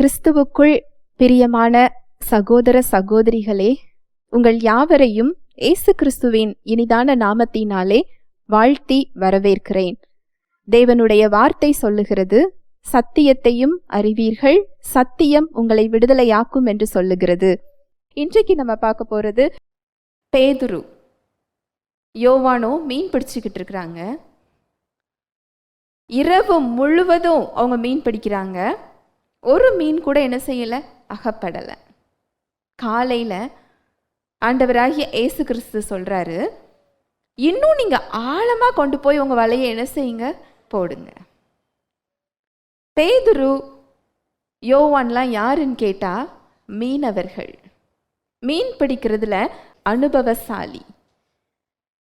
கிறிஸ்துவுக்குள் பிரியமான சகோதர சகோதரிகளே உங்கள் யாவரையும் இயேசு கிறிஸ்துவின் இனிதான நாமத்தினாலே வாழ்த்தி வரவேற்கிறேன். தேவனுடைய வார்த்தை சொல்லுகிறது சத்தியத்தையும் அறிவீர்கள் சத்தியம் உங்களை விடுதலையாக்கும் என்று சொல்லுகிறது. இன்றைக்கு நம்ம பார்க்க போறது பேதுரு. யோவானோ மீன் பிடிச்சிக்கிட்டு இருக்கிறாங்க. இரவு முழுவதும் அவங்க மீன் பிடிக்கிறாங்க. ஒரு மீன் கூட என்ன செய்யலை? அகப்படலை. காலையில் ஆண்டவராகிய இயேசு கிறிஸ்து சொல்கிறாரு இன்னும் நீங்கள் ஆழமாக கொண்டு போய் உங்கள் வலையை என்ன செய்யுங்க? போடுங்க. பேதுரு யோவான்லாம் யாருன்னு கேட்டால் மீனவர்கள். மீன் பிடிக்கிறதுல அனுபவசாலி.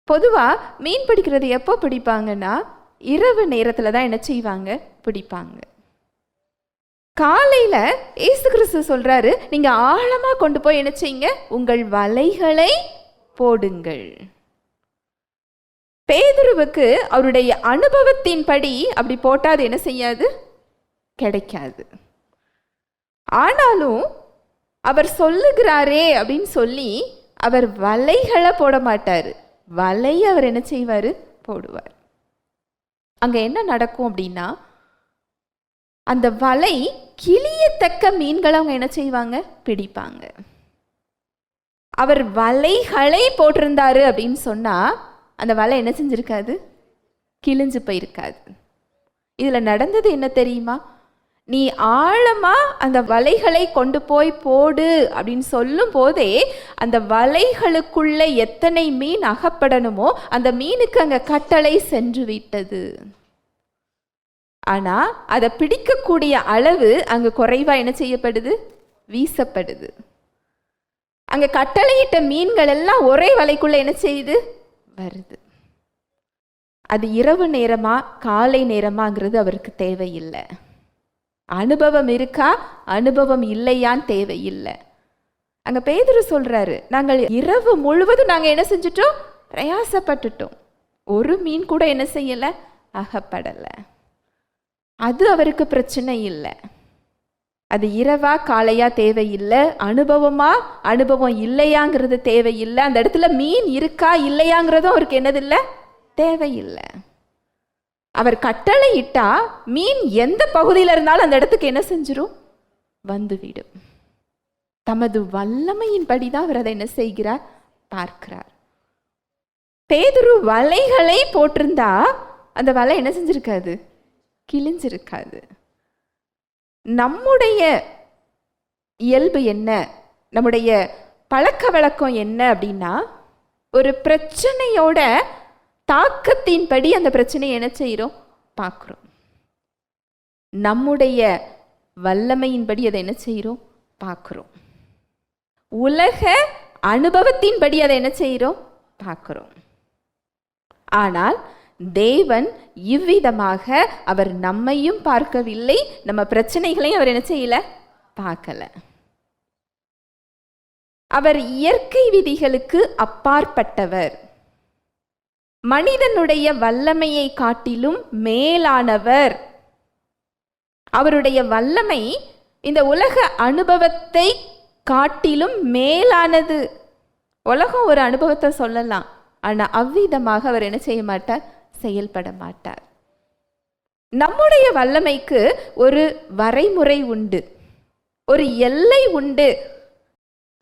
பொதுவாக மீன் பிடிக்கிறது எப்போ பிடிப்பாங்கன்னா இரவு நேரத்தில் தான் என்ன செய்வாங்க? பிடிப்பாங்க. காலையில் ஏசு கிறிஸ்து சொல்கிறாரு நீங்கள் ஆழமாக கொண்டு போய் என்ன செய்யுங்க? உங்கள் வலைகளை போடுங்கள். பேதுருவுக்கு அவருடைய அனுபவத்தின்படி அப்படி போட்டால் அது என்ன செய்யாது? கிடைக்காது. ஆனாலும் அவர் சொல்லுகிறாரே அப்படின்னு சொல்லி அவர் வலைகளை போட மாட்டார். வலையை அவர் என்ன செய்வார்? போடுவார். அங்கே என்ன நடக்கும் அப்படின்னா அந்த வலை கிளியத்தக்க மீன்களை அவங்க என்ன செய்வாங்க? பிடிப்பாங்க. அவர் வலைகளை போட்டிருந்தாரு அப்படின்னு சொன்னால் அந்த வலை என்ன செஞ்சுருக்காது? கிழிஞ்சு போயிருக்காது. இதில் நடந்தது என்ன தெரியுமா? நீ ஆழமாக அந்த வலைகளை கொண்டு போய் போடு அப்படின்னு சொல்லும் போதே அந்த வலைகளுக்குள்ள எத்தனை மீன் அகப்படணுமோ அந்த மீனுக்கு அங்கே கட்டளை சென்று விட்டது. ஆனால் அதை பிடிக்கக்கூடிய அளவு அங்கே குறைவாக என்ன செய்யப்படுது? வீசப்படுது. அங்கே கட்டளையிட்ட மீன்கள் எல்லாம் ஒரே வலைக்குள்ள என்ன செய்யுது? வருது. அது இரவு நேரமா காலை நேரமாங்கிறது அவருக்கு தேவையில்லை. அனுபவம் இருக்கா? அனுபவம் இல்லையான்னு தேவையில்லை. அங்கே பேதுரு சொல்கிறாரு நாங்கள் இரவு முழுவதும் நாங்கள் என்ன செஞ்சிட்டோம்? பிரயாசப்பட்டுட்டோம். ஒரு மீன் கூட என்ன செய்யலை? அகப்படலை. அது அவருக்கு பிரச்சனை இல்லை. அது இரவா காலையா தேவையில்லை அனுபவமா அனுபவம் இல்லையாங்கிறது தேவையில்லை அந்த இடத்துல மீன் இருக்கா இல்லையாங்கிறதும் அவருக்கு என்னதில்லை? தேவையில்லை. அவர் கட்டளை இட்டா மீன் எந்த பகுதியில் இருந்தாலும் அந்த இடத்துக்கு என்ன செஞ்சிடும் வந்துவிடும். தமது வல்லமையின்படி தான் அவர் அதை என்ன செய்கிறார்? பார்க்கிறார். பேதுரு வலைகளை போட்டிருந்தா அந்த வலை என்ன செஞ்சிருக்காது? கிழிஞ்சிருக்காது. நம்முடைய இயல்பு என்ன? நம்முடைய பழக்க வழக்கம் என்ன அப்படின்னா ஒரு பிரச்சனையோட தாக்கத்தின்படி அந்த பிரச்சனையை என்ன செய்கிறோம் பார்க்குறோம். நம்முடைய வல்லமையின்படி அதை என்ன செய்கிறோம் பார்க்குறோம். உலக அனுபவத்தின்படி அதை என்ன செய்கிறோம் பார்க்குறோம். ஆனால் தேவன் இவ்விதமாக அவர் நம்மையும் பார்க்கவில்லை நம்ம பிரச்சனைகளையும் அவர் என்ன செய்யல? பார்க்கல. அவர் இயற்கை விதிகளுக்கு அப்பாற்பட்டவர். மனிதனுடைய வல்லமையை காட்டிலும் மேலானவர். அவருடைய வல்லமை இந்த உலக அனுபவத்தை காட்டிலும் மேலானது. உலகம் ஒரு அனுபவத்தை சொல்லலாம். ஆனால் அவ்விதமாக அவர் என்ன செய்ய மாட்டார்? செயல்பட மாட்டார் நம்முடைய வல்லமைக்கு ஒரு வரைமுறை உண்டு. ஒரு எல்லை உண்டு.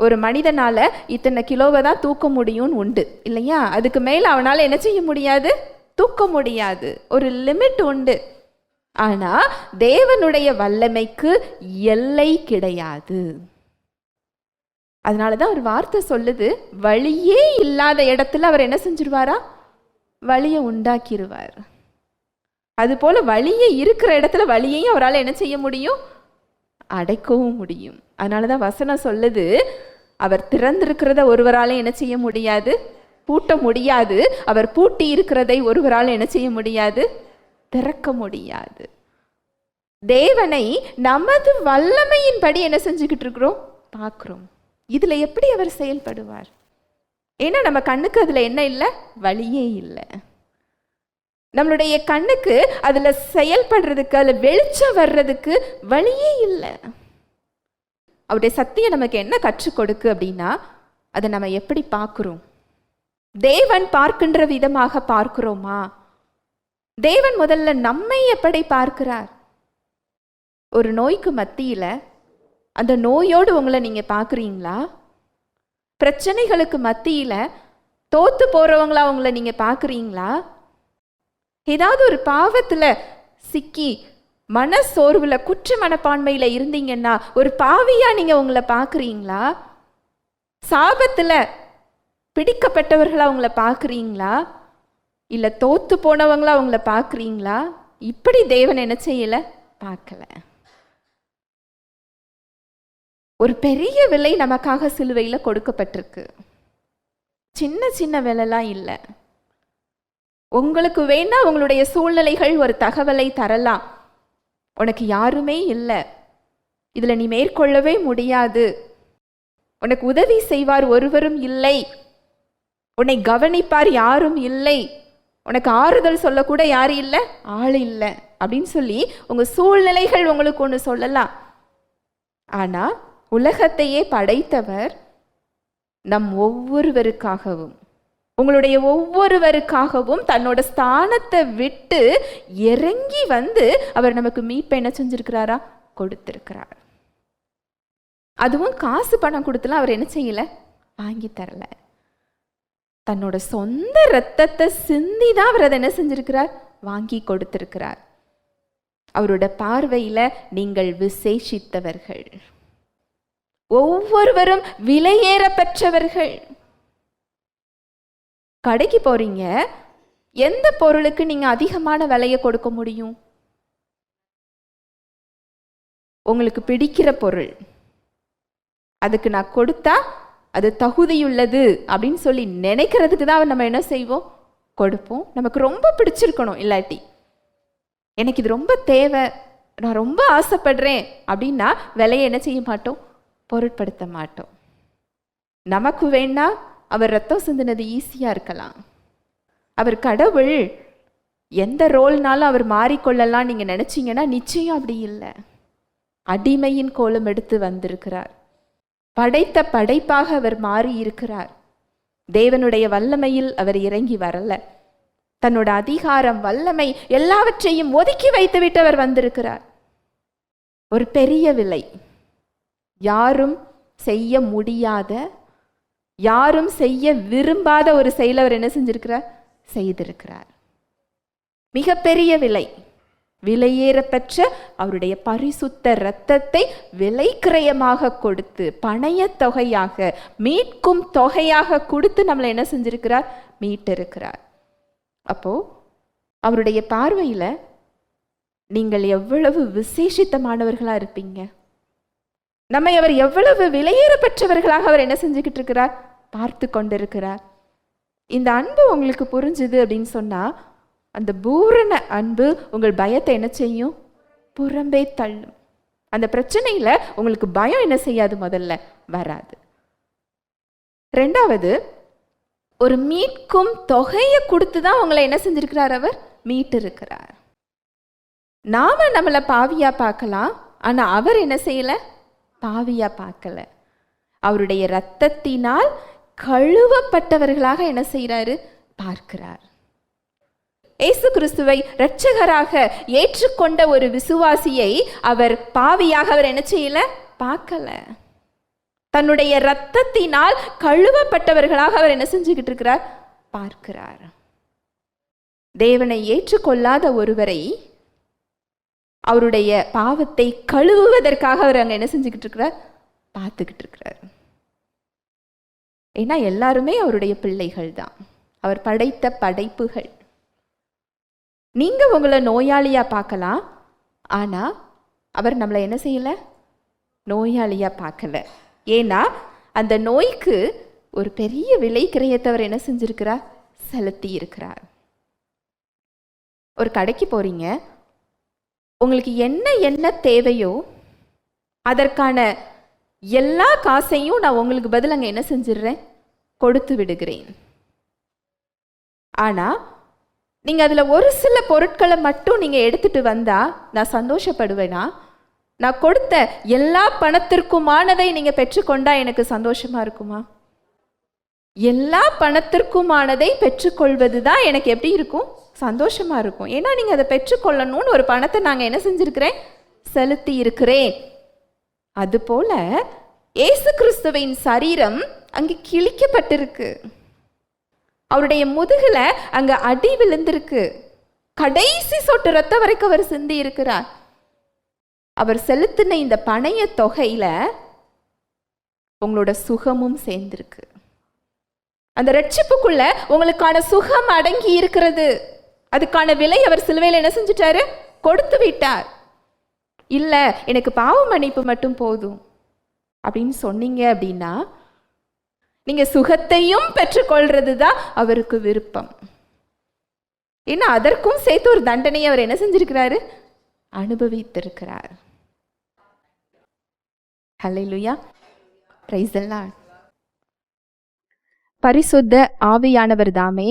ஒரு மனிதனால இத்தனை கிலோவை தான் தூக்க முடியும்னு உண்டு இல்லையா? அதுக்கு மேலே அவனால் என்ன செய்ய முடியாது? தூக்க முடியாது. ஒரு லிமிட் உண்டு. ஆனால் தேவனுடைய வல்லமைக்கு எல்லை கிடையாது. அதனால தான் ஒரு வார்த்தை சொல்லுது வழியே இல்லாத இடத்துல அவர் என்ன செஞ்சிருவாரா? வழியை உண்டாக்கிடுவார் அதுபோல் வழியே இருக்கிற இடத்துல வழியையும் அவரால் என்ன செய்ய முடியும்? அடைக்கவும் முடியும். அதனால தான் வசனம் சொல்லுது அவர் திறந்திருக்கிறத ஒருவரால் என்ன செய்ய முடியாது? பூட்ட முடியாது. அவர் பூட்டி இருக்கிறதை ஒருவரால் என்ன செய்ய முடியாது? திறக்க முடியாது. தேவனை நமது வல்லமையின்படி என்ன செஞ்சுக்கிட்டு இருக்கிறோம்? பார்க்குறோம். இதில் எப்படி அவர் செயல்படுவார்? ஏன்னா நம்ம கண்ணுக்கு அதில் என்ன இல்லை? வழியே இல்லை. நம்மளுடைய கண்ணுக்கு அதில் செயல்படுறதுக்கு அதில் வெளிச்சம் வர்றதுக்கு வழியே இல்லை. அவருடைய சத்தியம் நமக்கு என்ன கற்றுக் கொடுக்கு அப்படின்னா அதை நம்ம எப்படி பார்க்குறோம்? தேவன் பார்க்கின்ற விதமாக பார்க்கிறோமா? தேவன் முதல்ல நம்மை எப்படி பார்க்கிறார்? ஒரு நோய்க்கு மத்தியில் அந்த நோயோடு உங்களை நீங்கள் பார்க்குறீங்களா? பிரச்சனைகளுக்கு மத்தியில் தோத்து போகிறவங்களா உங்களை நீங்கள் பார்க்குறீங்களா ஏதாவது ஒரு பாவத்தில் சிக்கி மன சோர்வில் குற்ற மனப்பான்மையில் இருந்தீங்கன்னா ஒரு பாவியாக நீங்கள் உங்களை பார்க்குறீங்களா சாபத்தில் பிடிக்கப்பட்டவர்களாக அவங்கள பார்க்குறீங்களா இல்லை தோத்து போனவங்களா உங்களை பார்க்குறீங்களா இப்படி தேவன் என்ன செய்யலை? பார்க்கலை. ஒரு பெரிய விலை நமக்காக சிலுவையில் கொடுக்கப்பட்டிருக்கு. சின்ன சின்ன விலைலாம் இல்லை. உங்களுக்கு வேணா உங்களுடைய சூழ்நிலைகள் ஒரு தகவலை தரலாம். உனக்கு யாருமே இல்லை. இதில் நீ மேற்கொள்ளவே முடியாது. உனக்கு உதவி செய்வார் ஒருவரும் இல்லை. உன்னை கவனிப்பார் யாரும் இல்லை. உனக்கு ஆறுதல் சொல்லக்கூட யாரும் இல்லை? ஆள் இல்லை. அப்படின்னு சொல்லி உங்கள் சூழ்நிலைகள் உங்களுக்கு ஒன்று சொல்லலாம். ஆனால் உலகத்தையே படைத்தவர் நம் ஒவ்வொருவருக்காகவும் உங்களுடைய ஒவ்வொருவருக்காகவும் தன்னோட ஸ்தானத்தை விட்டு இறங்கி வந்து அவர் நமக்கு மீட்பை என்ன செஞ்சிருக்கிறாரா? கொடுத்திருக்கிறார். அதுவும் காசு பணம் கொடுத்துலாம் அவர் என்ன செய்யல? வாங்கி தரல. தன்னோட சொந்த ரத்தத்தை சிந்தி தான் அவர் அதை என்ன செஞ்சிருக்கிறார்? வாங்கி கொடுத்திருக்கிறார். அவரோட பார்வையில நீங்கள் விசேஷித்தவர்கள். ஒவ்வொருவரும் விலையேற பெற்றவர்கள். கடைக்கு போறீங்க எந்த பொருளுக்கு நீங்க அதிகமான விலையை கொடுக்க முடியும்? உங்களுக்கு பிடிக்கிற பொருள். அதுக்கு நான் கொடுத்தா அது தகுதியுள்ளது அப்படின்னு சொல்லி நினைக்கிறதுக்கு தான் நம்ம என்ன செய்வோம்? கொடுப்போம். நமக்கு ரொம்ப பிடிச்சிருக்கணும் இல்லாட்டி. எனக்கு இது ரொம்ப தேவை நான் ரொம்ப ஆசைப்படுறேன் அப்படின்னா விலையை என்ன செய்ய மாட்டோம்? பொருட்படுத்த மாட்டோம். நமக்கு வேணா அவர் ரத்தம் சிந்தினது ஈஸியாக இருக்கலாம். அவர் கடவுள் எந்த ரோல்னாலும் அவர் மாறிக்கொள்ளலாம் நீங்கள் நினச்சிங்கன்னா நிச்சயம் அப்படி இல்லை. அடிமையின் கோலம் எடுத்து வந்திருக்கிறார். படைத்த படைப்பாக அவர் மாறி இருக்கிறார். தேவனுடைய வல்லமையில் அவர் இறங்கி வரல. தன்னோட அதிகாரம் வல்லமை எல்லாவற்றையும் ஒதுக்கி வைத்துவிட்டு அவர் வந்திருக்கிறார். ஒரு பெரிய விலை. யாரும் செய்ய முடியாத யாரும் செய்ய விரும்பாத ஒரு செயலை அவர் என்ன செஞ்சிருக்கிறார்? செய்திருக்கிறார். மிகப்பெரிய விலை. விலையேறப்பெற்ற அவருடைய பரிசுத்த இரத்தத்தை விலைக்கிரயமாக கொடுத்து பணைய தொகையாக மீட்கும் தொகையாக கொடுத்து நம்மளை என்ன செஞ்சிருக்கிறார்? மீட்டிருக்கிறார். அப்போ அவருடைய பார்வையில் நீங்கள் எவ்வளவு விசேஷித்தமானவர்களாக இருப்பீங்க? நம்மை அவர் எவ்வளவு விலையேற பெற்றவர்களாக அவர் என்ன செஞ்சுக்கிட்டு இருக்கிறார்? பார்த்து கொண்டிருக்கிறார். இந்த அன்பு உங்களுக்கு புரிஞ்சுது அப்படின்னு சொன்னால் அந்த பூரண அன்பு உங்கள் பயத்தை என்ன செய்யும்? புறம்பே தள்ளும். அந்த பிரச்சனையில் உங்களுக்கு பயம் என்ன செய்யாது முதல்ல? வராது. ரெண்டாவது ஒரு மீட்கும் தொகையை கொடுத்து தான் உங்களை என்ன செஞ்சிருக்கிறார் அவர்? மீட்டிருக்கிறார். நாம நம்மளை பாவியா பார்க்கலாம் ஆனால் அவர் என்ன செய்யலை? பாவியாக பார்க்கல. அவருடைய இரத்தத்தினால் கழுவப்பட்டவர்களாக என்ன செய்கிறாரு? பார்க்கிறார். இயேசு கிறிஸ்துவை இரட்சகராக ஏற்றுக்கொண்ட ஒரு விசுவாசியை அவர் பாவியாக அவர் என்ன செய்யல? பார்க்கல. தன்னுடைய இரத்தத்தினால் கழுவப்பட்டவர்களாக அவர் என்ன செஞ்சுக்கிட்டு இருக்கிறார்? பார்க்கிறார். தேவனை ஏற்றுக்கொள்ளாத ஒருவரை அவருடைய பாவத்தை கழுவுவதற்காக அவர் அங்கே என்ன செஞ்சுக்கிட்டு இருக்கிறார்? பார்த்துக்கிட்டு இருக்கிறார். ஏன்னா எல்லாருமே அவருடைய பிள்ளைகள் தான். அவர் படைத்த படைப்புகள். நீங்கள் உங்களை நோயாளியாக பார்க்கலாம். ஆனால் அவர் நம்மளை என்ன செய்யலை? நோயாளியாக பார்க்கல. ஏன்னா அந்த நோய்க்கு ஒரு பெரிய விலை கிரயத்தவர் என்ன செஞ்சிருக்கிறார்? செலுத்தி இருக்கிறார். ஒரு கடைக்கு போறீங்க. உங்களுக்கு என்ன என்ன தேவையோ அதற்கான எல்லா காசையும் நான் உங்களுக்கு பதில் அங்கே என்ன செஞ்சிடுறேன்? கொடுத்து விடுகிறேன். ஆனால் நீங்கள் அதில் ஒரு சில பொருட்களை மட்டும் நீங்கள் எடுத்துட்டு வந்தால் நான் சந்தோஷப்படுவேனா? நான் கொடுத்த எல்லா பணத்திற்குமானதை நீங்கள் பெற்றுக்கொண்டா எனக்கு சந்தோஷமாக இருக்குமா? எல்லா பணத்திற்குமானதை பெற்றுக்கொள்வது தான் எனக்கு எப்படி இருக்கும்? சந்தோஷமாக இருக்கும். ஏன்னா நீங்கள் அதை பெற்றுக்கொள்ளணும்னு ஒரு பணத்தை நாங்கள் என்ன செஞ்சுருக்கிறேன்? செலுத்தி இருக்கிறேன். அதுபோல இயேசு கிறிஸ்துவின் சரீரம் அங்கே கிழிக்கப்பட்டிருக்கு. அவருடைய முதுகில் அங்கே அடி விழுந்திருக்கு. கடைசி சொட்டு ரத்தம் வரைக்கும் அவர் சிந்தி இருக்கிறார். அவர் செலுத்தின இந்த பணைய தொகையில உங்களோட சுகமும் சேர்ந்திருக்கு. அந்த ரட்சிப்புக்குள்ள உங்களுக்கான சுகம் அடங்கி இருக்கிறது. அதுக்கான விலை அவர் சிலுவையில் என்ன செஞ்சிட்டாரு? கொடுத்து விட்டார். இல்லை எனக்கு பாவ மன்னிப்பு மட்டும் போதும். அப்படின்னு சொன்னீங்க அப்படின்னா நீங்கள் சுகத்தையும் பெற்றுக்கொள்றது தான் அவருக்கு விருப்பம். ஏன்னா அதற்கும் சேர்த்து ஒரு தண்டனையை அவர் என்ன செஞ்சிருக்கிறாரு? அனுபவித்திருக்கிறார். ஹalleluya பிரைஸ் எல்லாம் பரிசுத்த ஆவியானவர் தாமே